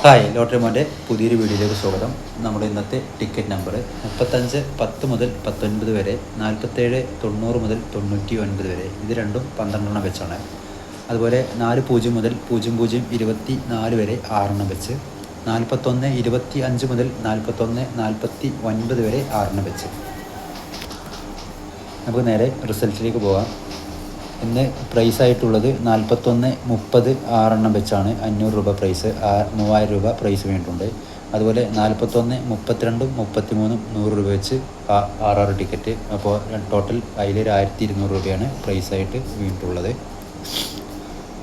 Hi lottery മോന്റെ പുതിയൊരു വീഡിയോയിലേക്ക് സ്വാഗതം. നമ്മുടെ ഇന്നത്തെ ടിക്കറ്റ് നമ്പർ മുപ്പത്തഞ്ച് പത്ത് മുതൽ പത്തൊൻപത് വരെ നാൽപ്പത്തേഴ് തൊണ്ണൂറ് മുതൽ തൊണ്ണൂറ്റി ഒൻപത് വരെ. ഇത് രണ്ടും പന്ത്രണ്ടെണ്ണം വെച്ചാണ്. അതുപോലെ നാല് പൂജ്യം മുതൽ പൂജ്യം പൂജ്യം ഇരുപത്തി നാല് വരെ ആറെണ്ണം വെച്ച് നാൽപ്പത്തൊന്ന് ഇരുപത്തി അഞ്ച് മുതൽ നാൽപ്പത്തൊന്ന് നാൽപ്പത്തി ഒൻപത് വരെ ആറെണ്ണം വെച്ച്. നമുക്ക് നേരെ റിസൾട്ടിലേക്ക് പോകാം ഇന്ന് പ്രൈസ് ആയിട്ടുള്ളത് നാൽപ്പത്തൊന്ന് മുപ്പത് ആറെണ്ണം വെച്ചാണ് അഞ്ഞൂറ് രൂപ പ്രൈസ് മൂവായിരം രൂപ പ്രൈസ് വേണ്ടിയിട്ടുണ്ട്. അതുപോലെ നാൽപ്പത്തൊന്ന് മുപ്പത്തിരണ്ടും മുപ്പത്തിമൂന്നും നൂറ് രൂപ വെച്ച് ആറാറ് ടിക്കറ്റ് അപ്പോൾ ടോട്ടൽ അതിലൊരു ആയിരത്തി ഇരുന്നൂറ് രൂപയാണ് പ്രൈസായിട്ട് വീണിട്ടുള്ളത്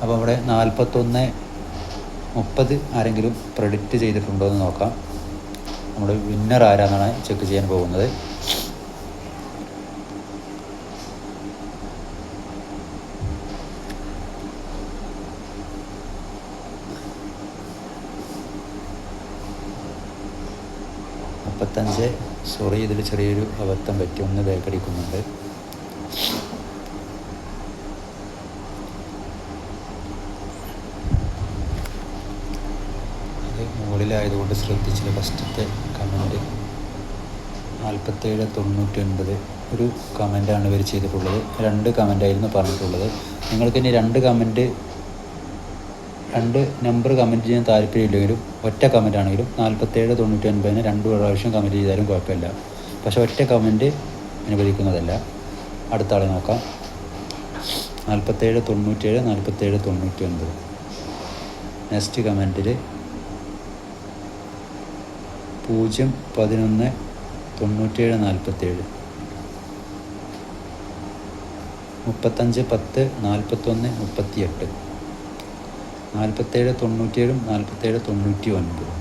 അപ്പോൾ അവിടെ നാൽപ്പത്തൊന്ന് മുപ്പത് ആരെങ്കിലും പ്രെഡിക്റ്റ് ചെയ്തിട്ടുണ്ടോ എന്ന് നോക്കാം. നമ്മൾ വിന്നർ ആരാന്നാണ് ചെക്ക് ചെയ്യാൻ പോകുന്നത്. മുപ്പത്തഞ്ച് സോറി ഇതിൽ ചെറിയൊരു അബദ്ധം പറ്റി. ഒന്ന് ബേക്കടിക്കുന്നുണ്ട് അത് മുകളിലായതുകൊണ്ട് ശ്രദ്ധിച്ചില്ല. ഫസ്റ്റത്തെ കമന്റ് നാൽപ്പത്തേഴ് തൊണ്ണൂറ്റി ഒൻപത് ഒരു കമന്റാണ് ഇവർ ചെയ്തിട്ടുള്ളത്. രണ്ട് കമന്റായിരുന്നു പറഞ്ഞിട്ടുള്ളത്. നിങ്ങൾക്ക് ഇനി രണ്ട് കമന്റ് രണ്ട് നമ്പർ കമന്റ് ചെയ്യാൻ താല്പര്യമില്ലെങ്കിലും ഒറ്റ കമന്റ് ആണെങ്കിലും നാൽപ്പത്തേഴ് തൊണ്ണൂറ്റി ഒൻപതിന് രണ്ട് പ്രാവശ്യം കമന്റ് ചെയ്താലും കുഴപ്പമില്ല. പക്ഷെ ഒറ്റ കമന്റ് അനുവദിക്കുന്നതല്ല. അടുത്ത ആളെ നോക്കാം. നാൽപ്പത്തേഴ് തൊണ്ണൂറ്റേഴ് നാൽപ്പത്തേഴ് തൊണ്ണൂറ്റി ഒൻപത് നെക്സ്റ്റ് കമന്റിൽ പൂജ്യം പതിനൊന്ന് തൊണ്ണൂറ്റേഴ് നാൽപ്പത്തേഴ് മുപ്പത്തഞ്ച് പത്ത് നാൽപ്പത്തൊന്ന് മുപ്പത്തിയെട്ട്. നാൽപ്പത്തേഴ് തൊണ്ണൂറ്റേഴും നാൽപ്പത്തേഴ് തൊണ്ണൂറ്റി ഒൻപത്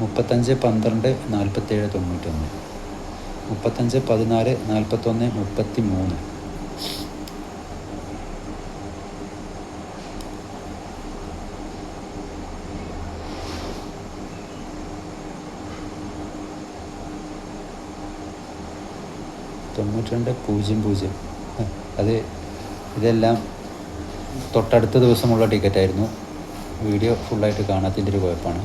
മുപ്പത്തഞ്ച് പന്ത്രണ്ട് നാൽപ്പത്തേഴ് തൊണ്ണൂറ്റൊന്ന്. മുപ്പത്തഞ്ച് പതിനാല് നാൽപ്പത്തൊന്ന് മുപ്പത്തി മൂന്ന് തൊണ്ണൂറ്റി രണ്ട് പൂജ്യം. പൂജ്യം അത് ഇതെല്ലാം തൊട്ടടുത്ത ദിവസമുള്ള ടിക്കറ്റായിരുന്നു വീഡിയോ ഫുള്ളായിട്ട് കാണാത്തതിന്റെ ഒരു കുഴപ്പമാണ്.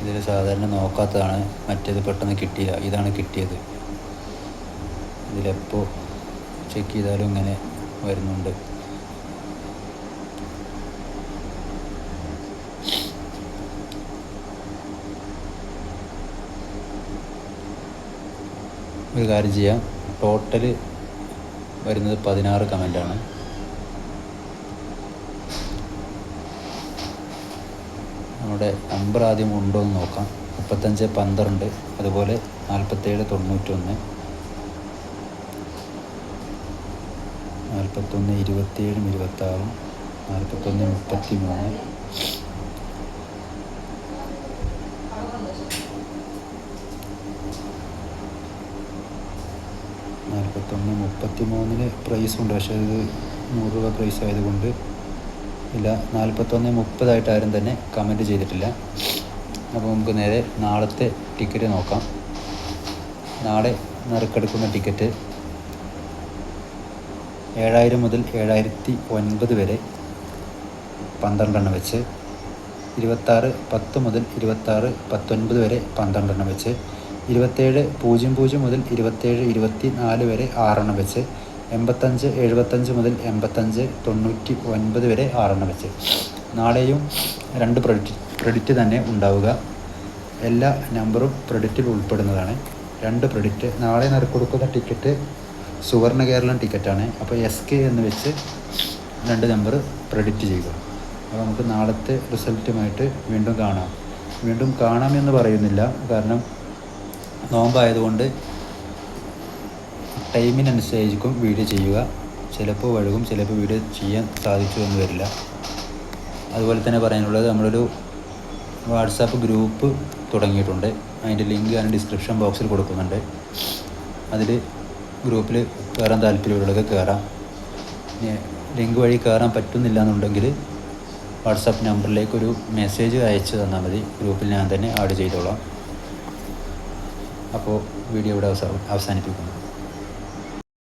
ഇതിൽ സാധാരണ നോക്കാത്തതാണ് മറ്റേത് പെട്ടെന്ന് കിട്ടിയ ഇതാണ് കിട്ടിയത്. ഇതിലെപ്പോൾ ചെക്ക് ചെയ്താലും ഇങ്ങനെ വരുന്നുണ്ട്. ഒരു കാര്യം ചെയ്യാം. ടോട്ടൽ വരുന്നത് പതിനാറ് കമന്റാണ് നമ്മുടെ നമ്പർ ആദ്യം ഉണ്ടോ എന്ന് നോക്കാം. മുപ്പത്തഞ്ച് പന്ത്രണ്ട് അതുപോലെ നാൽപ്പത്തേഴ് തൊണ്ണൂറ്റൊന്ന്. നാൽപ്പത്തൊന്ന് ഇരുപത്തേഴും ഇരുപത്താറും നാൽപ്പത്തൊന്ന് മുപ്പത്തി മൂന്ന് നാൽപ്പത്തൊന്ന് മുപ്പത്തി മൂന്നിന് പ്രൈസ് ഉണ്ട്. പക്ഷേ ഇത് നൂറ് രൂപ പ്രൈസ് ആയതുകൊണ്ട് ഇല്ല. നാൽപ്പത്തൊന്ന് മുപ്പതായിട്ട് ആരും തന്നെ കമന്റ് ചെയ്തിട്ടില്ല. അപ്പോൾ നമുക്ക് നേരെ നാളത്തെ ടിക്കറ്റ് നോക്കാം. നാളെ നറുക്കെടുക്കുന്ന ടിക്കറ്റ് ഏഴായിരം മുതൽ ഏഴായിരത്തി ഒൻപത് വരെ പന്ത്രണ്ടെണ്ണം വെച്ച് ഇരുപത്താറ് പത്ത് മുതൽ ഇരുപത്താറ് പത്തൊൻപത് വരെ പന്ത്രണ്ടെണ്ണം വെച്ച് ഇരുപത്തേഴ് പൂജ്യം പൂജ്യം മുതൽ ഇരുപത്തേഴ് ഇരുപത്തി നാല് വരെ ആറെണ്ണം വെച്ച് എൺപത്തഞ്ച് എഴുപത്തഞ്ച് മുതൽ എൺപത്തഞ്ച് തൊണ്ണൂറ്റി ഒൻപത് വരെ ആറെണ്ണം വെച്ച്. നാളെയും രണ്ട് ക്രെഡിറ്റ് ക്രെഡിറ്റ് തന്നെ ഉണ്ടാവുക. എല്ലാ നമ്പറും ക്രെഡിറ്റിൽ ഉൾപ്പെടുന്നതാണ്. രണ്ട് ക്രെഡിറ്റ് നാളെ നറുക്കൊടുക്കുന്ന ടിക്കറ്റ് സുവർണ കേരളം ടിക്കറ്റാണ്. അപ്പോൾ എസ് കെ എന്ന് വെച്ച് രണ്ട് നമ്പർ പ്രെഡിക്റ്റ് ചെയ്യുക. അപ്പോൾ നമുക്ക് നാളത്തെ റിസൾട്ടുമായിട്ട് വീണ്ടും കാണാം. വീണ്ടും കാണാമെന്ന് പറയുന്നില്ല. കാരണം നോമ്പായതുകൊണ്ട് ടൈമിനനുസരിച്ചായിരിക്കും വീഡിയോ ചെയ്യുക. ചിലപ്പോൾ വഴുകും ചിലപ്പോൾ വീഡിയോ ചെയ്യാൻ സാധിച്ചു എന്ന് വരില്ല. അതുപോലെ തന്നെ പറയാനുള്ളത് നമ്മളൊരു വാട്സാപ്പ് ഗ്രൂപ്പ് തുടങ്ങിയിട്ടുണ്ട്. അതിന്റെ ലിങ്ക് ഞാൻ ഡിസ്ക്രിപ്ഷൻ ബോക്സിൽ കൊടുക്കുന്നുണ്ട്. അതിൽ ഗ്രൂപ്പിൽ കയറാൻ താല്പര്യമുള്ളവർക്ക് കയറാം. പിന്നെ ലിങ്ക് വഴി കയറാൻ പറ്റുന്നില്ല എന്നുണ്ടെങ്കിൽ വാട്സാപ്പ് നമ്പറിലേക്ക് ഒരു മെസ്സേജ് അയച്ചു തന്നാൽ മതി. ഗ്രൂപ്പിൽ ഞാൻ തന്നെ ആഡ് ചെയ്തോളാം. അപ്പോൾ വീഡിയോ ഇവിടെ അവസാ അവസാനിപ്പിക്കുന്നു.